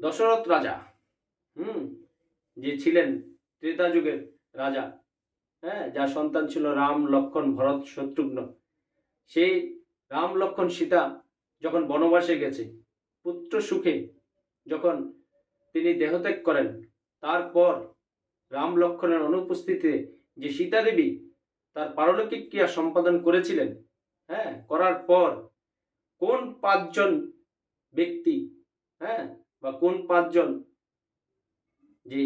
দশরথ রাজা, হুম, যে ছিলেন ত্রেতা যুগের রাজা হ্যাঁ যার সন্তান ছিল রাম লক্ষণ ভরত শত্রুঘ্ন। সেই রাম লক্ষণ সীতা যখন বনবাসে গেছে, পুত্র সুখে যখন তিনি দেহত্যাগ করেন, তারপর রাম লক্ষণের অনুপস্থিতিতে যে সীতা দেবী তার পারলৌকিক ক্রিয়া সম্পাদন করেছিলেন হ্যাঁ করার পর কোন পাঁচজন ব্যক্তি হ্যাঁ বা কোন পাঁচজন যে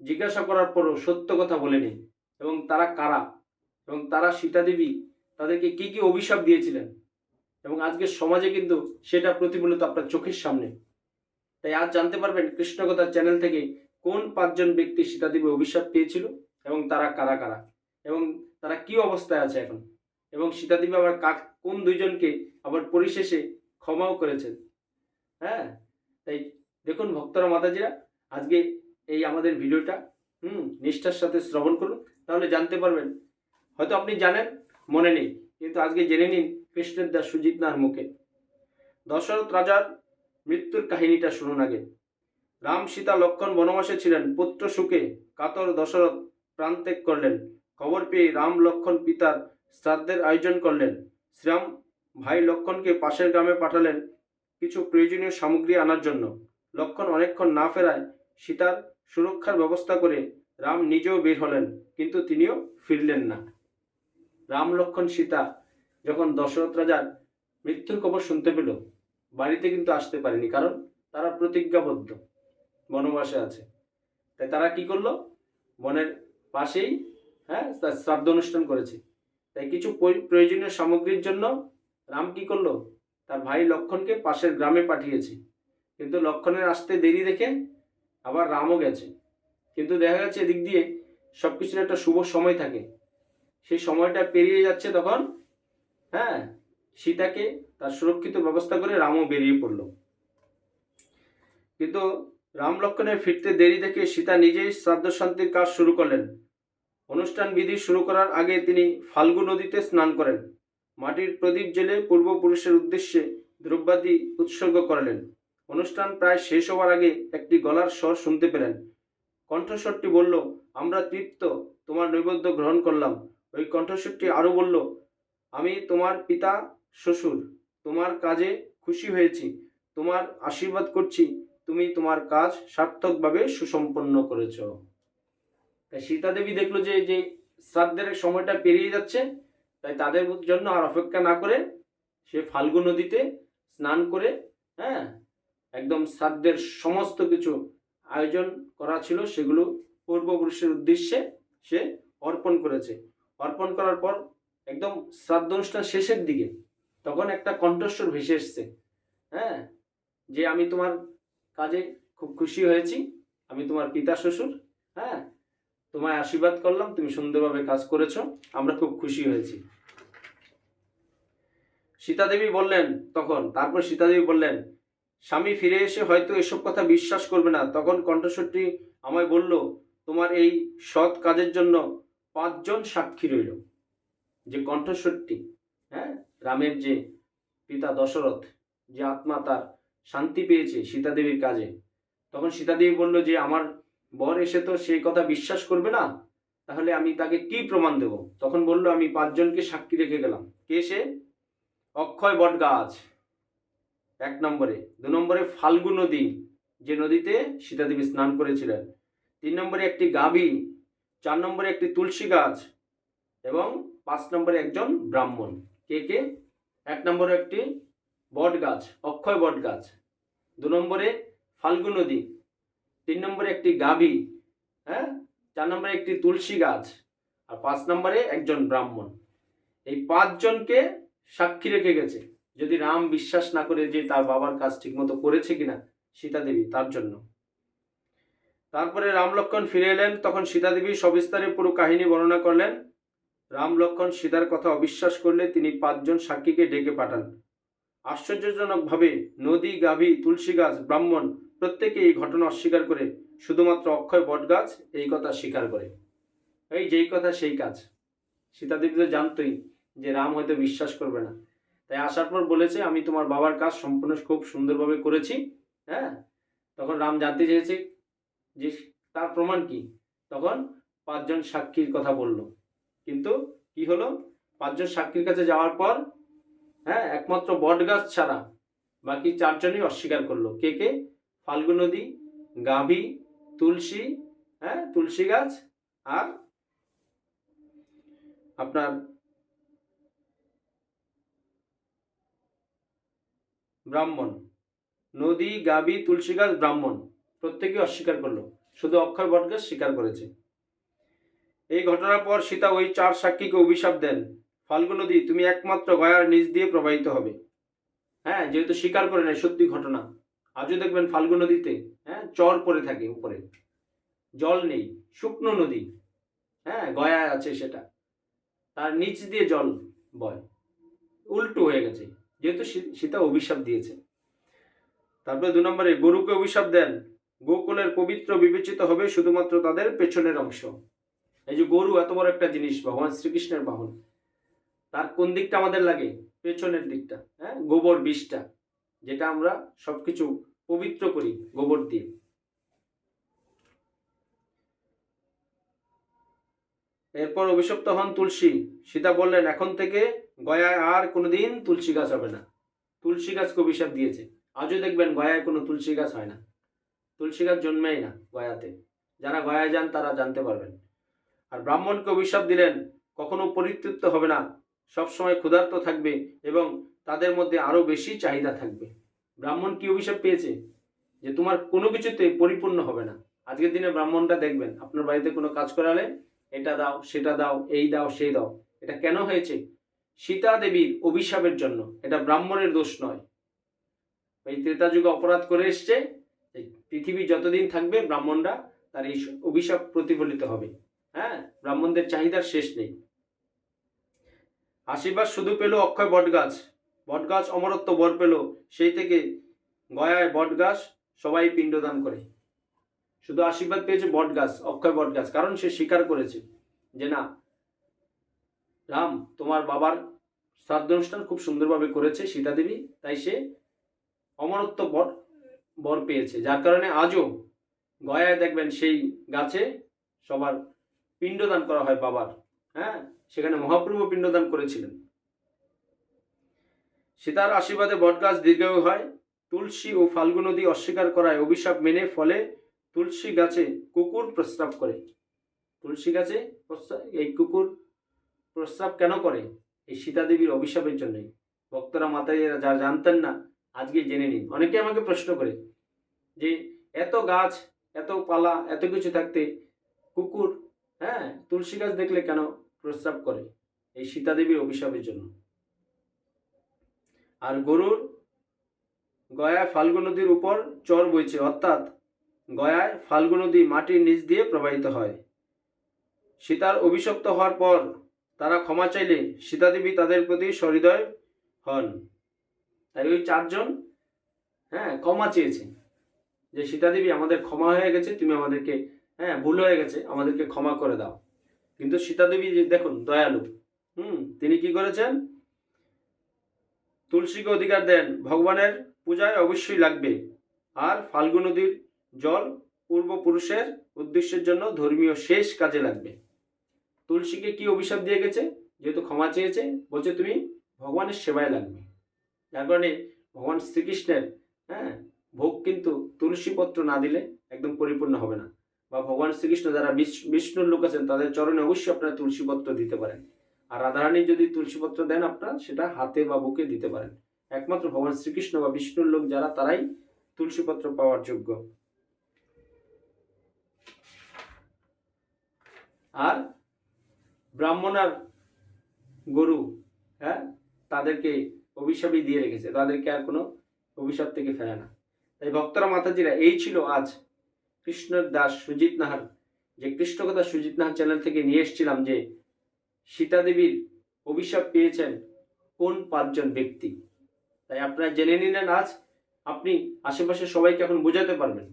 জিজ্ঞাসা করার পরও সত্য কথা বলেনি এবং তারা কারা? এবং তারা সীতা দেবী তাদেরকে কি কি অভিশাপ দিয়েছিলেন? এবং আজকের সমাজে কিন্তু সেটা প্রতিফলিত আপনার চোখের সামনে। তাই আজ জানতে পারবেন কৃষ্ণকথার চ্যানেল থেকে কোন পাঁচজন ব্যক্তি সীতা দেবী অভিশাপ পেয়েছিল এবং তারা কারা কারা? এবং তারা কি অবস্থায় আছে এখন? এবং সীতা দেবী আবার কাক কোন দুইজনকে আবার পরিশেষে ক্ষমাও করেছেন? হ্যাঁ? তাই দেখুন ভক্তরা মাতাজিরা, আজকে এই আমাদের ভিডিওটা, হুম, নিষ্ঠার সাথে শ্রবণ করুন, তাহলে জানতে পারবেন। হয়তো আপনি জানেন, মনে নেই, কিন্তু আজকে জেনে নিন কৃষ্ণের দাস সুজিত নার মুখে। দশরথ রাজার মৃত্যুর কাহিনীটা শুনুন আগে। রাম সীতা লক্ষণ বনবাসে ছিলেন, পুত্র সুখে কাতর দশরথ প্রাণত্যাগ করলেন। খবর পেয়ে রাম লক্ষণ পিতার শ্রাদ্ধের আয়োজন করলেন। শ্রীরাম ভাই লক্ষণকে পাশের গ্রামে পাঠালেন কিছু প্রয়োজনীয় সামগ্রী আনার জন্য। লক্ষণ অনেকক্ষণ না ফেরায় সীতার সুরক্ষার ব্যবস্থা করে রাম নিজেও বের হলেন, কিন্তু তিনিও ফিরলেন না। রাম লক্ষণ সীতা যখন দশরথ রাজার মৃত্যুর খবর শুনতে পেল, বাড়িতে কিন্তু আসতে পারেনি, কারণ তারা প্রতিজ্ঞাবদ্ধ, বনবাসে আছে। তাই তারা কি করল? বনের পাশেই হ্যাঁ তার শ্রাদ্ধ অনুষ্ঠান করেছে। তাই কিছু প্রয়োজনীয় সামগ্রীর জন্য রাম কি করল? তার ভাই লক্ষণকে পাশের গ্রামে পাঠিয়েছে। কিন্তু লক্ষণের আসতে দেরি দেখে আবার রামও গেছে। কিন্তু দেখা যাচ্ছে এদিক দিয়ে সব কিছুর একটা শুভ সময় থাকে। সেই সময়টা পেরিয়ে যাচ্ছে তখন হ্যাঁ সীতাকে তার সুরক্ষিত ব্যবস্থা করে রামও বেরিয়ে পড়ল। কিন্তু রাম লক্ষণের ফিরতে দেরি দেখে সীতা নিজেই শ্রাদ্ধ শান্তির কাজ শুরু করলেন। অনুষ্ঠান বিধি শুরু করার আগে তিনি ফাল্গু নদীতে স্নান করেন। মাটির প্রদীপ জেলে পূর্বপুরুষের উদ্দেশ্যে দ্রব্যাদি উৎসর্গ করলেন। অনুষ্ঠান প্রায় শেষ হওয়ার আগে একটি গলার স্বর শুনতে পেলেন। কণ্ঠস্বরটি বলল, আমরা তৃপ্ত, তোমার নৈবেদ্য গ্রহণ করলাম। ওই কণ্ঠস্বরটি আরও বলল, আমি তোমার পিতা, শ্বশুর, তোমার কাজে খুশি হয়েছি, তোমার আশীর্বাদ করছি, তুমি তোমার কাজ সার্থকভাবে সুসম্পন্ন করেছ। তাই সীতা দেবী দেখল যে যে শ্রাদ্ধের সময়টা পেরিয়ে যাচ্ছে তাই তাদের জন্য আর অপেক্ষা না করে সে ফাল্গু নদীতে স্নান করে হ্যাঁ একদম শ্রাদ্ধের সমস্ত কিছু আয়োজন করা ছিল, সেগুলো পূর্বপুরুষের উদ্দেশ্যে সে অর্পণ করেছে। অর্পণ করার পর একদম শ্রাদ্ধ অনুষ্ঠান শেষের দিকে তখন একটা কণ্ঠস্বর ভেসে এসছে হ্যাঁ যে আমি তোমার কাজে খুব খুশি হয়েছি, আমি তোমার পিতা শ্বশুর হ্যাঁ তোমায় আশীর্বাদ করলাম, তুমি সুন্দরভাবে কাজ করেছ, আমরা খুব খুশি হয়েছি। সীতাদেবী বললেন, তখন, তারপর সীতাদেবী বললেন, স্বামী ফিরে এসে হয়তো এসব কথা বিশ্বাস করবে না। তখন কণ্ঠস্বরটি আমায় বলল, তোমার এই সৎ কাজের জন্য পাঁচজন সাক্ষী রইল। যে কণ্ঠস্বরটি হ্যাঁ রামের যে পিতা দশরথ, যে আত্মা তার শান্তি পেয়েছে সীতাদেবীর কাজে। তখন সীতাদেবী বলল যে, আমার বর এসে তো সেই কথা বিশ্বাস করবে না? তাহলে আমি তাকে কি প্রমাণ দেব? তখন বলল, আমি পাঁচজনকে সাক্ষী রেখে গেলাম। কে সে? অক্ষয় বট গাছ এক নম্বরে। দু নম্বরে ফাল্গু নদী, যে নদীতে সীতাদেবী স্নান করেছিলেন। তিন নম্বরে একটি গাভী চার নম্বরে একটি তুলসী গাছ, এবং পাঁচ নম্বরে একজন ব্রাহ্মণ। কে কে? এক নম্বরে একটি বট গাছ অক্ষয় বট গাছ দু নম্বরে ফাল্গু নদী তিন নম্বরে একটি গাভী হ্যাঁ? চার নম্বরে একটি তুলসী গাছ, আর পাঁচ নম্বরে একজন ব্রাহ্মণ। এই পাঁচজনকে সাক্ষী রেখে গেছে। যদি রাম বিশ্বাস না করে যে তার বাবার কাজ ঠিকমতো করেছে কিনা সীতা দেবী তার জন্য। তারপরে রাম লক্ষণ ফিরে এলেন, তখন সীতাদেবী সবিস্তারে পুরো কাহিনী বর্ণনা করলেন। রাম লক্ষণ সীতার কথা অবিশ্বাস করলে তিনি পাঁচজন সাক্ষীকে ডেকে পাঠান। আশ্চর্যজনকভাবে নদী, গাভী, তুলসী গাছ, ব্রাহ্মণ প্রত্যেকে এই ঘটনা অস্বীকার করে শুধুমাত্র অক্ষয় বটগাছ এই কথা স্বীকার করে। এই যেই কথা, সেই কাজ। সীতাদেবী তো জানতই যে রাম হয়তো বিশ্বাস করবে না। তাই আসার পর বলেছে, আমি তোমার বাবার কাজ সম্পূর্ণ খুব সুন্দরভাবে করেছি। হ্যাঁ? তখন রাম জানতে চেয়েছে যে তার প্রমাণ কি? তখন পাঁচজন সাক্ষীর কথা বলল। কিন্তু কি হলো? পাঁচজন সাক্ষীর কাছে যাওয়ার পর হ্যাঁ একমাত্র বটগাছ ছাড়া বাকি চারজনই অস্বীকার করল। কে কে? ফাল্গু নদী, গাভী, তুলসী হ্যাঁ তুলসী গাছ আর আপনার ব্রাহ্মণ। নদী, গাভী, তুলসী গাছ, ব্রাহ্মণ। প্রত্যেকে অস্বীকার করল। শুধু অক্ষয় বটগাছ স্বীকার করেছে। এই ঘটনার পর সীতা ওই চার সাক্ষীকে অভিশাপ দেন। ফাল্গু নদী, তুমি একমাত্র গয়ার নিচ দিয়ে প্রবাহিত হবে। হ্যাঁ যেহেতু স্বীকার করে নেয়, সত্যি ঘটনা। আজও দেখবেন ফাল্গু নদীতে হ্যাঁ চর পড়ে থাকে উপরে। জল নেই, শুকনো নদী হ্যাঁ গয়ায় আছে সেটা। তার নিচ দিয়ে জল বয়। উল্টো হয়ে গেছে, যেহেতু সীতা অভিশাপ দিয়েছে। তারপরে দু নম্বরে, গরুকে অভিশাপ দেন। গোকুলের পবিত্র বিবেচিত হবে শুধুমাত্র তাদের পেছনের অংশ। এই যে গরু, এত বড় একটা জিনিস, ভগবান শ্রীকৃষ্ণের বাহন। তার কোন দিকটা আমাদের লাগে? পেছনের দিকটা হ্যাঁ গোবর বিষটা যেটা আমরা সবকিছু পবিত্র করি গোবর দিয়ে। এরপর অভিশপ্ত হন তুলসী। সীতা বললেন, এখন থেকে গয়ায় আর কোনোদিন তুলসী গাছ হবে না। তুলসী গাছকে অভিশাপ দিয়েছে। আজও দেখবেন গয়ায় কোনো তুলসী গাছ হয় না। তুলসী গাছ জন্মেই না গয়াতে। যারা গয়ায় যান, তারা জানতে পারবেন। আর ব্রাহ্মণকে অভিশাপ দিলেন, কখনো পরিতৃপ্ত হবে না। সবসময় ক্ষুধার্ত থাকবে এবং তাদের মধ্যে আরও বেশি চাহিদা থাকবে। ব্রাহ্মণ কি অভিশাপ পেয়েছে? যে তোমার কোনো কিছুতে পরিপূর্ণ হবে না। আজকের দিনে ব্রাহ্মণটা দেখবেন, আপনার বাড়িতে কোনো কাজ করালে এটা দাও, সেটা দাও, এই দাও, সেই দাও। এটা কেন হয়েছে? সীতা দেবীর অভিশাপের জন্য। এটা ব্রাহ্মণের দোষ নয়। এই ত্রেতা যুগে অপরাধ করে এসছে পৃথিবী যতদিন থাকবে ব্রাহ্মণরা, তার এই অভিশাপ প্রতিফলিত হবে। হ্যাঁ ব্রাহ্মণদের চাহিদার শেষ নেই। আশীর্বাদ শুধু পেল অক্ষয় বটগাছ। বটগাছ অমরত্ব বর পেল, সেই থেকে গয়ায় বটগাছ সবাই পিণ্ডদান করে। শুধু আশীর্বাদ পেয়েছে বটগাছ, অক্ষয় বটগাছ, কারণ সে স্বীকার করেছে যে না, রাম তোমার বাবার শ্রাদ্ধ অনুষ্ঠান খুব সুন্দরভাবে করেছে সীতা দেবী, তাই সে অমরত্ব বর বর পেয়েছে। যার কারণে আজও গয়ায় দেখবেন সেই গাছে সবার পিণ্ডদান করা হয় বাবার। হ্যাঁ সেখানে মহাপ্রভু পিণ্ডদান করেছিলেন। সীতার আশীর্বাদে বটগাছ দীর্ঘায়ু হয়। তুলসী ও ফাল্গু নদী অস্বীকার করায় অভিশাপ মেনে ফলে তুলসী গাছে কুকুর প্রস্রাব করে। তুলসী গাছে এই কুকুর প্রস্রাব কেন করে? এই সীতা দেবীর অভিশাপের জন্যই। ভক্তরা মাতায় যা জানতেন না, আজকে জেনে নিন। অনেকে আমাকে প্রশ্ন করে যে, এত গাছ, এত পালা, এত কিছু থাকতে কুকুর হ্যাঁ তুলসী গাছ দেখলে কেন প্রস্রাব করে? এই সীতা দেবীর অভিশাপের জন্য। আর গরুর গয়ায় ফাল্গু নদীর উপর চর বইছে, অর্থাৎ গয়ায় ফাল্গু নদী মাটির নিচ দিয়ে প্রবাহিত হয়। সীতার অভিশপ্ত হওয়ার পর তারা ক্ষমা চাইলে সীতাদেবী তাদের প্রতি সহৃদয় হন। তাই ওই চারজন হ্যাঁ ক্ষমা চেয়েছে যে, সীতাদেবী, আমাদের ক্ষমা হয়ে গেছে, তুমি আমাদেরকে হ্যাঁ ভুল হয়ে গেছে, আমাদেরকে ক্ষমা করে দাও। কিন্তু সীতাদেবী দেখুন, দয়ালু। হুম, তিনি কি করেছেন? তুলসীকে অধিকার দেন। ভগবানের পূজায় অবশ্যই লাগবে। আর ফাল্গু নদীর জল পূর্বপুরুষের উদ্দেশ্যের জন্য ধর্মীয় শেষ কাজে লাগবে। তুলসীকে কি অভিশাপ দিয়ে গেছে? যেহেতু ক্ষমা চেয়েছে, বলছে তুমি ভগবানের সেবায় লাগবে। যার কারণে ভগবান শ্রীকৃষ্ণের হ্যাঁ ভোগ কিন্তু তুলসী পত্র না দিলে একদম পরিপূর্ণ হবে না। বা ভগবান শ্রীকৃষ্ণ যারা বিষ- বিষ্ণুর লোক আছেন, তাদের চরণে অবশ্যই আপনারা তুলসী পত্র দিতে পারেন। আর রাধারানী যদি তুলসীপত্র দেন আপনার, সেটা হাতে বা বুকে দিতে পারেন। একমাত্র ভগবান শ্রীকৃষ্ণ বা বিষ্ণুর লোক যারা, তারাই তুলসীপত্র পাওয়ার যোগ্য। আর ব্রাহ্মণ আর গরু হ্যাঁ তাদেরকে অভিশাপই দিয়ে রেখেছে। তাদেরকে আর কোনো অভিশাপ থেকে ফেলে না। তাই ভক্তরা, মাতাজিরা, এই ছিল আজ কৃষ্ণের দাস সুজিত নাহার। যে কৃষ্ণকথা সুজিত নাহার চ্যানেল থেকে নিয়ে এসেছিলাম যে সীতা দেবীর অভিশাপ পেয়েছেন কোন পাঁচজন ব্যক্তি? তাই আপনারা জেনে নিলেন আজ আপনি আশেপাশে সবাইকে এখন বোঝাতে পারবেন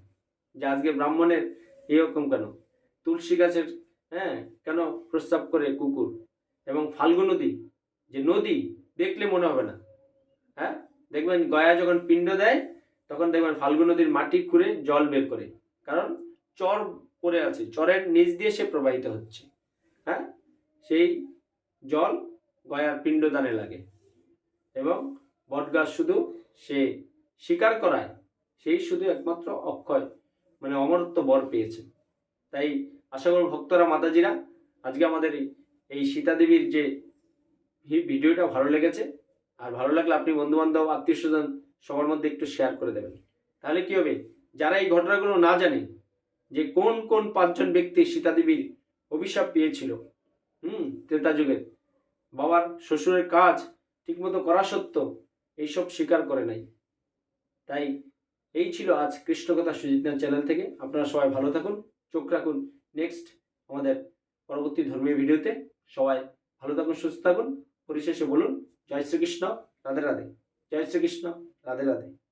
যে আজকে ব্রাহ্মণের এরকম কেন? তুলসী গাছের হ্যাঁ কেন প্রস্তাব করে কুকুর? এবং ফাল্গু নদী, যে নদী দেখলে মনে হবে না। হ্যাঁ দেখবেন গয়া যখন পিণ্ড দেয়, তখন দেখবেন ফাল্গু নদীর মাটি খুঁড়ে জল বের করে। কারণ চর পড়ে আছে, চরের নিচ দিয়ে সে প্রবাহিত হচ্ছে। হ্যাঁ সেই জল গয়ার পিণ্ডদানে লাগে এবং বটগাছ শুধু সে স্বীকার করায়, সেই শুধু একমাত্র অক্ষয় মানে অমরত্ব বর পেয়েছে। তাই আশা করব ভক্তরা, মাতাজিরা, আজকে আমাদের এই- এই সীতা দেবীর যে ভিডিওটা ভালো লেগেছে, আর ভালো লাগলে আপনি বন্ধু বান্ধব আত্মীয় স্বজন সবার মধ্যে একটু শেয়ার করে দেবেন। তাহলে কি হবে? যারা এই ঘটনাগুলো না জানে যে কোন কোন পাঁচজন ব্যক্তি সীতা দেবীর অভিশাপ পেয়েছিল হুম ত্রেতা যুগের। বাবার শ্বশুরের কাজ ঠিকমতো করা সত্ত্বেও এইসব স্বীকার করে নাই। তাই এই ছিল আজ কৃষ্ণকথা সুজিত চ্যানেল থেকে। আপনারা সবাই ভালো থাকুন, চোখ রাখুন। নেক্সট আমাদের পরবর্তী ধর্মীয় ভিডিওতে সবাই ভালো থাকুন, সুস্থ থাকুন। পরিশেষে বলুন, জয় শ্রীকৃষ্ণ, রাধে রাধে। জয় শ্রীকৃষ্ণ, রাধে রাধে।